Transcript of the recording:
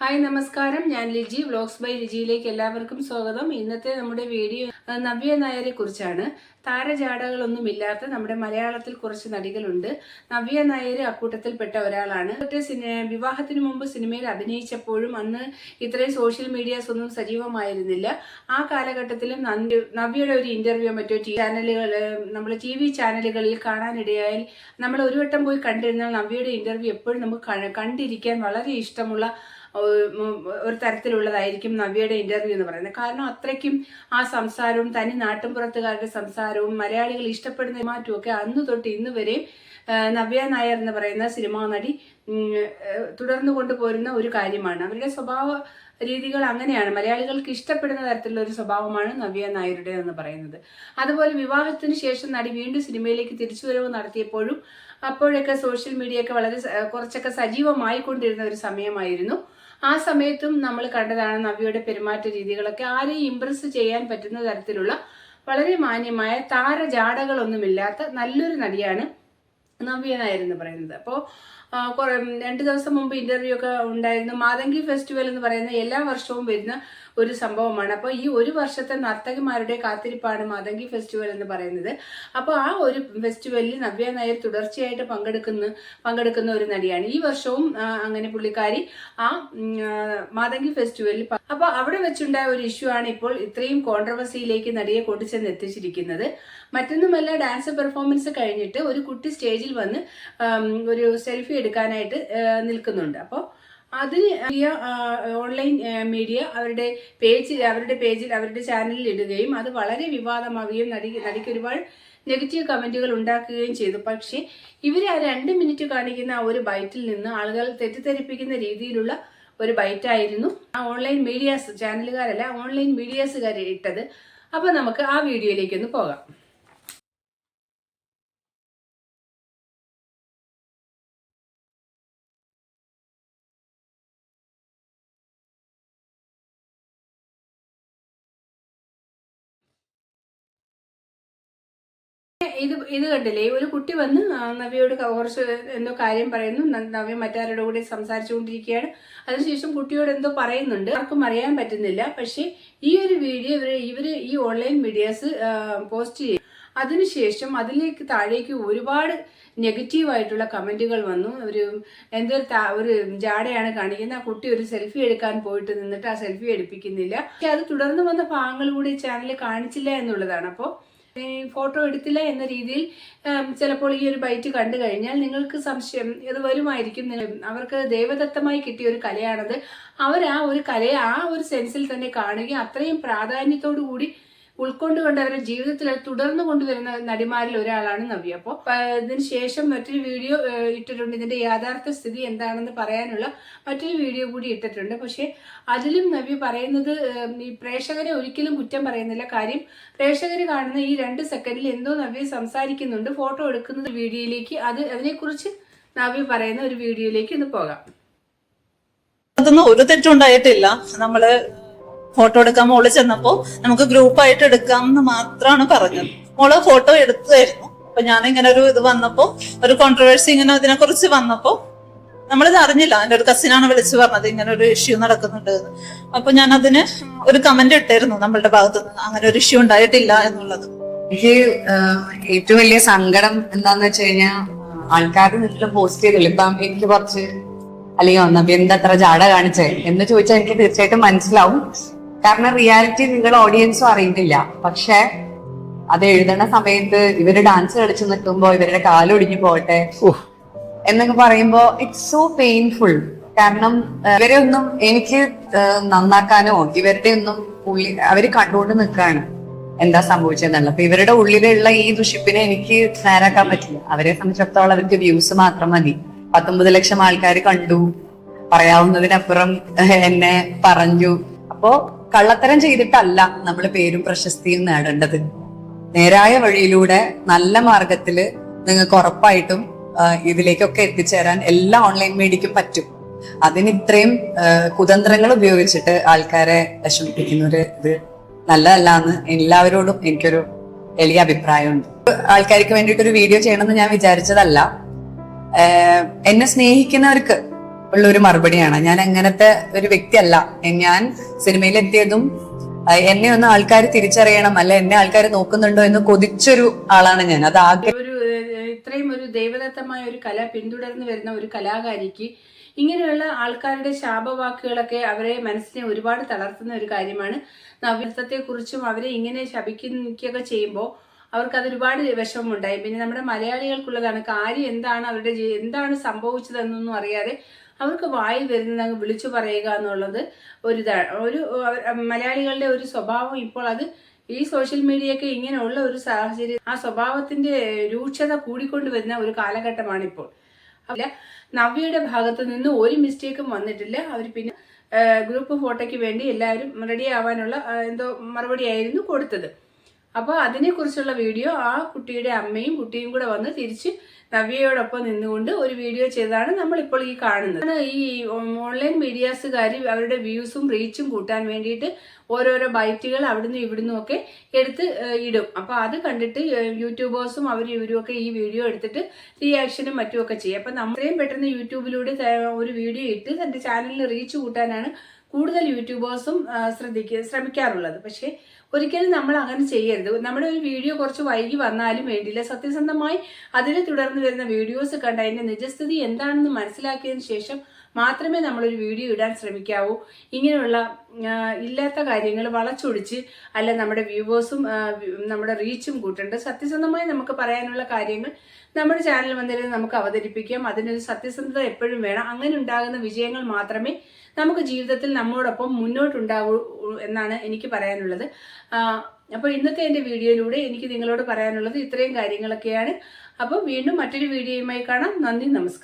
Hi നമസ്കാരം. ഞാൻ Liji. Vlogs by ലിജിയിലേക്ക് എല്ലാവർക്കും സ്വാഗതം. ഇന്നത്തെ നമ്മുടെ വീഡിയോ നവ്യ നായരെ കുറിച്ചാണ്. താരജാടകളൊന്നുമില്ലാത്ത നമ്മുടെ മലയാളത്തിൽ കുറച്ച് നടികളുണ്ട്. നവ്യ നായർ അക്കൂട്ടത്തിൽപ്പെട്ട ഒരാളാണ്. വിവാഹത്തിന് മുമ്പ് സിനിമയിൽ അഭിനയിച്ചപ്പോഴും അന്ന് ഇത്രയും സോഷ്യൽ മീഡിയാസ് ഒന്നും സജീവമായിരുന്നില്ല. ആ കാലഘട്ടത്തിലും നവ്യയുടെ ഒരു ഇന്റർവ്യൂ മറ്റോ ചാനലുകൾ നമ്മൾ ടി വി ചാനലുകളിൽ കാണാനിടയായാൽ നമ്മൾ ഒരു വട്ടം പോയി കണ്ടിരുന്നാൽ നവ്യയുടെ ഇന്റർവ്യൂ എപ്പോഴും നമുക്ക് കണ്ടിരിക്കാൻ വളരെ ഇഷ്ടമുള്ള ഒരു- തരത്തിലുള്ളതായിരിക്കും നവ്യയുടെ ഇന്റർവ്യൂ എന്ന് പറയുന്നത്. കാരണം അത്രയ്ക്കും ആ സംസാരവും തനി നാട്ടിൻപുറത്തുകാരുടെ സംസാരവും മലയാളികൾ ഇഷ്ടപ്പെടുന്ന മാറ്റുമൊക്കെ അന്ന് തൊട്ട് ഇന്ന് വരെ നവ്യ നായർ എന്ന് പറയുന്ന സിനിമാ നടി തുടർന്നു കൊണ്ടുപോരുന്ന ഒരു കാര്യമാണ്. അവരുടെ സ്വഭാവ രീതികൾ അങ്ങനെയാണ്. മലയാളികൾക്ക് ഇഷ്ടപ്പെടുന്ന തരത്തിലുള്ള ഒരു സ്വഭാവമാണ് നവ്യ നായരുടെ എന്ന് പറയുന്നത്. അതുപോലെ വിവാഹത്തിന് ശേഷം നടി വീണ്ടും സിനിമയിലേക്ക് തിരിച്ചുവരവ് നടത്തിയപ്പോഴും അപ്പോഴൊക്കെ സോഷ്യൽ മീഡിയ ഒക്കെ വളരെ കുറച്ചൊക്കെ സജീവമായി കൊണ്ടിരുന്ന ഒരു സമയമായിരുന്നു. ആ സമയത്തും നമ്മൾ കണ്ടതാണ് നവ്യയുടെ പെരുമാറ്റ രീതികളൊക്കെ ആരെയും ഇംപ്രസ് ചെയ്യാൻ പറ്റുന്ന തരത്തിലുള്ള വളരെ മാന്യമായ താരജാടകളൊന്നുമില്ലാത്ത നല്ലൊരു നടിയാണ് നവ്യ നായർ എന്ന് പറയുന്നത് അപ്പോൾ രണ്ട് ദിവസം മുമ്പ് ഇന്റർവ്യൂ ഒക്കെ ഉണ്ടായിരുന്നു. മാതങ്കി ഫെസ്റ്റിവൽ എന്ന് പറയുന്ന എല്ലാ വർഷവും വരുന്ന ഒരു സംഭവമാണ്. അപ്പോൾ ഈ ഒരു വർഷത്തെ നർത്തകിമാരുടെ കാത്തിരിപ്പാണ് മാതങ്കി ഫെസ്റ്റിവൽ എന്ന് പറയുന്നത്. അപ്പോൾ ആ ഒരു ഫെസ്റ്റിവലിൽ നവ്യ നായർ തുടർച്ചയായിട്ട് പങ്കെടുക്കുന്ന പങ്കെടുക്കുന്ന ഒരു നടിയാണ്. ഈ വർഷവും അങ്ങനെ പുള്ളിക്കാരി ആ മാതങ്കി ഫെസ്റ്റിവലിൽ അപ്പോൾ അവിടെ വെച്ചുണ്ടായ ഒരു ഇഷ്യൂ ആണ് ഇപ്പോൾ ഇത്രയും കോൺട്രവേഴ്സിയിലേക്ക് നടിയെ കൊണ്ടുചെന്ന് എത്തിച്ചിരിക്കുന്നത്. മറ്റൊന്നുമല്ല ഡാൻസ് പെർഫോമൻസ് കഴിഞ്ഞിട്ട് ഒരു കുട്ടി സ്റ്റേജിൽ വന്ന് ഒരു സെൽഫി എടുക്കാനായിട്ട് നിൽക്കുന്നുണ്ട്. അപ്പോൾ അതിന് ഓൺലൈൻ മീഡിയ അവരുടെ പേജിൽ അവരുടെ പേജിൽ അവരുടെ ചാനലിൽ ഇടുകയും അത് വളരെ വിവാദമാവുകയും നടി നടിക്ക് ഒരുപാട് നെഗറ്റീവ് കമന്റുകൾ ഉണ്ടാക്കുകയും ചെയ്തു. പക്ഷേ ഇവർ ആ രണ്ട് മിനിറ്റ് കാണിക്കുന്ന ആ ഒരു ബൈറ്റിൽ നിന്ന് ആളുകൾ തെറ്റിദ്ധരിപ്പിക്കുന്ന രീതിയിലുള്ള ഒരു ബൈറ്റായിരുന്നു ആ ഓൺലൈൻ മീഡിയാസ് ചാനലുകാരല്ല ഓൺലൈൻ മീഡിയാസുകാർ ഇട്ടത്. അപ്പോൾ നമുക്ക് ആ വീഡിയോയിലേക്ക് ഒന്ന് പോകാം. ഇത് ഇത് കണ്ടില്ലേ? ഒരു കുട്ടി വന്ന് നവിയോട് കുറച്ച് എന്തോ കാര്യം പറയുന്നു. നവ്യ മറ്റാരുടെ കൂടി സംസാരിച്ചുകൊണ്ടിരിക്കുകയാണ്. അതിനുശേഷം കുട്ടിയോട് എന്തോ പറയുന്നുണ്ട്. ആർക്കും അറിയാൻ പറ്റുന്നില്ല. പക്ഷേ ഈ ഒരു വീഡിയോ ഇവർ ഇവർ ഈ ഓൺലൈൻ മീഡിയാസ് പോസ്റ്റ് ചെയ്യും അതിനുശേഷം അതിലേക്ക് താഴേക്ക് ഒരുപാട് നെഗറ്റീവ് ആയിട്ടുള്ള കമന്റുകൾ വന്നു. ഒരു എന്തൊരു ഒരു ജാടയാണ് കാണിക്കുന്നത്. ആ കുട്ടി ഒരു സെൽഫി എടുക്കാൻ പോയിട്ട് നിന്നിട്ട് ആ സെൽഫി എടുപ്പിക്കുന്നില്ല. പക്ഷെ അത് തുടർന്ന് വന്ന ഭാഗങ്ങൾ കൂടി ചാനൽ കാണിച്ചില്ല എന്നുള്ളതാണ്. അപ്പോൾ ഫോട്ടോ എടുത്തില്ല എന്ന രീതിയിൽ ചിലപ്പോൾ ഈ ഒരു ബൈറ്റ് കണ്ടു കഴിഞ്ഞാൽ നിങ്ങൾക്ക് സംശയം ഇത് വരുമായിരിക്കും. അവർക്ക് ദൈവദത്തമായി കിട്ടിയ ഒരു കലയാണത്. അവർ ആ ഒരു കലയെ ആ ഒരു സെൻസിൽ തന്നെ കാണുകയും അത്രയും പ്രാധാന്യത്തോടു കൂടി ഉൾക്കൊണ്ടുകൊണ്ട് അവരുടെ ജീവിതത്തിൽ തുടർന്നു കൊണ്ടുവരുന്ന നടിമാരിൽ ഒരാളാണ് നവ്യ. അപ്പോൾ ഇതിന് ശേഷം മറ്റൊരു വീഡിയോ ഇട്ടിട്ടുണ്ട്. ഇതിന്റെ യാഥാർത്ഥ്യ സ്ഥിതി എന്താണെന്ന് പറയാനുള്ള മറ്റൊരു വീഡിയോ കൂടി ഇട്ടിട്ടുണ്ട്. പക്ഷേ അതിലും നവ്യ പറയുന്നത് ഈ പ്രേക്ഷകരെ ഒരിക്കലും കുറ്റം പറയുന്നില്ല. കാര്യം പ്രേക്ഷകർ കാണുന്ന ഈ രണ്ട് സെക്കൻഡിൽ എന്തോ നവ്യ സംസാരിക്കുന്നുണ്ട്. ഫോട്ടോ എടുക്കുന്ന വീഡിയോയിലേക്ക്. അത് അതിനെക്കുറിച്ച് നവ്യ പറയുന്ന ഒരു വീഡിയോയിലേക്ക് ഒന്ന് പോകാം. ഒരു തെറ്റുണ്ടായിട്ടില്ല നമ്മൾ ഫോട്ടോ എടുക്കാൻ മോൾ ചെന്നപ്പോ നമുക്ക് ഗ്രൂപ്പായിട്ട് എടുക്കാം എന്ന് മാത്രമാണ് പറഞ്ഞത്. മോൾ ഫോട്ടോ എടുത്തായിരുന്നു. അപ്പൊ ഞാൻ ഇങ്ങനെ ഒരു ഇത് വന്നപ്പോ ഒരു കോൺട്രവേഴ്സി ഇങ്ങനെ അതിനെ കുറിച്ച് വന്നപ്പോ നമ്മളിത് അറിഞ്ഞില്ല. എന്റെ ഒരു കസിനാണ് വിളിച്ചു പറഞ്ഞത് ഇങ്ങനെ ഒരു ഇഷ്യൂ നടക്കുന്നുണ്ട്. അപ്പൊ ഞാൻ അതിന് ഒരു കമന്റ് ഇട്ടായിരുന്നു നമ്മളുടെ ഭാഗത്ത് നിന്ന്. അങ്ങനെ ഒരു ഇഷ്യൂ ഉണ്ടായിട്ടില്ല എന്നുള്ളത്. എനിക്ക് ഏറ്റവും വലിയ സങ്കടം എന്താന്ന് വെച്ച് കഴിഞ്ഞാൽ ആൾക്കാർ നിന്നിട്ട് പോസ്റ്റ് ചെയ്തില്ല. ഇപ്പം എനിക്ക് കുറച്ച് അല്ലെങ്കിൽ വന്നപ്പോ എന്താ അത്ര ജാട കാണിച്ചേ? എന്ന് ചോദിച്ചാൽ എനിക്ക് തീർച്ചയായിട്ടും മനസ്സിലാവും. കാരണം റിയാലിറ്റി നിങ്ങൾ ഓഡിയൻസും അറിയുന്നില്ല. പക്ഷെ അത് എഴുതണ സമയത്ത് ഇവർ ഡാൻസ് കളിച്ചു നിൽക്കുമ്പോ ഇവരുടെ കാലൊടിഞ്ഞു പോകട്ടെ എന്നൊക്കെ പറയുമ്പോ ഇറ്റ്സ് സോ പെയിൻഫുൾ കാരണം ഇവരെ ഒന്നും എനിക്ക് നന്നാക്കാനോ ഇവരുടെ ഒന്നും ഉള്ളി അവർ കണ്ടുകൊണ്ട് നിൽക്കാണ് എന്താ സംഭവിച്ചതെന്നുള്ള അപ്പൊ ഇവരുടെ ഉള്ളിലുള്ള ഈ ദുഷിപ്പിനെ എനിക്ക് നേരാക്കാൻ പറ്റില്ല. അവരെ സംബന്ധിച്ചിടത്തോളം അവർക്ക് വ്യൂസ് മാത്രം മതി. പത്തൊമ്പത് ലക്ഷം ആൾക്കാർ കണ്ടു. പറയാവുന്നതിനപ്പുറം എന്നെ പറഞ്ഞു. അപ്പോ കള്ളത്തരം ചെയ്തിട്ടല്ല നമ്മൾ പേരും പ്രശസ്തിയും നേടേണ്ടത്. നേരായ വഴിയിലൂടെ നല്ല മാർഗത്തിൽ നിങ്ങൾക്ക് ഉറപ്പായിട്ടും ഇതിലേക്കൊക്കെ എത്തിച്ചേരാൻ എല്ലാ ഓൺലൈൻ മീഡിയക്കും പറ്റും. അതിന് ഇത്രയും കുതന്ത്രങ്ങൾ ഉപയോഗിച്ചിട്ട് ആൾക്കാരെ വിഷമിപ്പിക്കുന്ന ഒരു ഇത് നല്ലതല്ല എന്ന് എല്ലാവരോടും എനിക്കൊരു വലിയ അഭിപ്രായമുണ്ട്. ആൾക്കാർക്ക് വേണ്ടിയിട്ട് ഒരു വീഡിയോ ചെയ്യണമെന്ന് ഞാൻ വിചാരിച്ചതല്ല. എന്നെ സ്നേഹിക്കുന്നവർക്ക് ഉള്ള ഒരു മറുപടിയാണ്. ഞാൻ അങ്ങനത്തെ ഒരു വ്യക്തിയല്ല. ഞാൻ സിനിമയിൽ എത്തിയതും എന്നെ ഒന്ന് ആൾക്കാർ തിരിച്ചറിയണം അല്ല എന്നെ ആൾക്കാർ നോക്കുന്നുണ്ടോ എന്ന് കൊതിച്ചൊരു ആളാണ് ഞാൻ. അത് ആകെ ഒരു ഇത്രയും ഒരു ദൈവദത്തമായ ഒരു കല പിന്തുടർന്ന് വരുന്ന ഒരു കലാകാരിക്ക് ഇങ്ങനെയുള്ള ആൾക്കാരുടെ ശാപവാക്കുകളൊക്കെ അവരെ മനസ്സിനെ ഒരുപാട് തളർത്തുന്ന ഒരു കാര്യമാണ്. നവ്യത്വത്തെക്കുറിച്ചും അവരെ ഇങ്ങനെ ശപിക്കുകയൊക്കെ ചെയ്യുമ്പോൾ അവർക്ക് അത് ഒരുപാട് വിഷമമുണ്ടായി. പിന്നെ നമ്മുടെ മലയാളികൾക്കുള്ളതാണ് കാര്യം എന്താണ് അവരുടെ എന്താണ് സംഭവിച്ചതെന്നൊന്നും അറിയാതെ അവർക്ക് വായിൽ വരുന്നത് വിളിച്ചു പറയുക എന്നുള്ളത് ഒരു ഒരു മലയാളികളുടെ ഒരു സ്വഭാവം ഇപ്പോൾ അത് ഈ സോഷ്യൽ മീഡിയയൊക്കെ ഇങ്ങനെയുള്ള ഒരു സാഹചര്യം ആ സ്വഭാവത്തിന്റെ രൂക്ഷത കൂടിക്കൊണ്ട് വരുന്ന ഒരു കാലഘട്ടമാണ് ഇപ്പോൾ അല്ല നവ്യയുടെ ഭാഗത്ത് നിന്ന് ഒരു മിസ്റ്റേക്കും വന്നിട്ടില്ല. അവർ പിന്നെ ഗ്രൂപ്പ് ഫോട്ടോയ്ക്ക് വേണ്ടി എല്ലാവരും റെഡി ആവാനുള്ള എന്തോ മറുപടി ആയിരുന്നു കൊടുത്തത്. അപ്പോൾ അതിനെക്കുറിച്ചുള്ള വീഡിയോ ആ കുട്ടിയുടെ അമ്മയും കുട്ടിയും കൂടെ വന്ന് തിരിച്ച് നവ്യയോടൊപ്പം നിന്നുകൊണ്ട് ഒരു വീഡിയോ ചെയ്തതാണ് നമ്മളിപ്പോൾ ഈ കാണുന്നത്. ഈ ഓൺലൈൻ മീഡിയാസുകാർ അവരുടെ വ്യൂസും റീച്ചും കൂട്ടാൻ വേണ്ടിയിട്ട് ഓരോരോ ബൈറ്റുകൾ അവിടുന്ന് ഇവിടുന്നും ഒക്കെ എടുത്ത് ഇടും. അപ്പോൾ അത് കണ്ടിട്ട് യൂട്യൂബേഴ്സും അവർ ഇവരും ഒക്കെ ഈ വീഡിയോ എടുത്തിട്ട് റിയാക്ഷനും മറ്റുമൊക്കെ ചെയ്യും. അപ്പം നമ്മളെയും പെട്ടെന്ന് യൂട്യൂബിലൂടെ ഒരു വീഡിയോ ഇട്ട് തന്റെ ചാനലിൽ റീച്ച് കൂട്ടാനാണ് കൂടുതൽ യൂട്യൂബേഴ്സും ശ്രദ്ധിക്ക ശ്രമിക്കാറുള്ളത്. പക്ഷേ ഒരിക്കലും നമ്മൾ അങ്ങനെ ചെയ്യരുത്. നമ്മുടെ ഒരു വീഡിയോ കുറച്ച് വൈകി വന്നാലും വേണ്ടിയില്ല. സത്യസന്ധമായി അതിനെ തുടർന്ന് വരുന്ന വീഡിയോസ് കണ്ട് അതിന്റെ നിജസ്ഥിതി എന്താണെന്ന് മനസ്സിലാക്കിയതിന് ശേഷം മാത്രമേ നമ്മളൊരു വീഡിയോ ഇടാൻ ശ്രമിക്കാവൂ. ഇങ്ങനെയുള്ള ഇല്ലാത്ത കാര്യങ്ങൾ വളച്ചൊടിച്ച് അല്ല നമ്മുടെ വ്യൂവേഴ്സും നമ്മുടെ റീച്ചും കൂട്ടേണ്ട സത്യസന്ധമായി നമുക്ക് പറയാനുള്ള കാര്യങ്ങൾ നമ്മുടെ ചാനൽ വന്നിരുന്ന് നമുക്ക് അവതരിപ്പിക്കാം. അതിനൊരു സത്യസന്ധത എപ്പോഴും വേണം. അങ്ങനെ ഉണ്ടാകുന്ന വിജയങ്ങൾ മാത്രമേ നമുക്ക് ജീവിതത്തിൽ നമ്മോടൊപ്പം മുന്നോട്ടുണ്ടാകൂ എന്നാണ് എനിക്ക് പറയാനുള്ളത്. അപ്പോൾ ഇന്നത്തെ എന്റെ വീഡിയോയിലൂടെ എനിക്ക് നിങ്ങളോട് പറയാനുള്ളത് ഇത്രയും കാര്യങ്ങളൊക്കെയാണ്. അപ്പോൾ വീണ്ടും മറ്റൊരു വീഡിയോയുമായി കാണാം. നന്ദി നമസ്കാരം.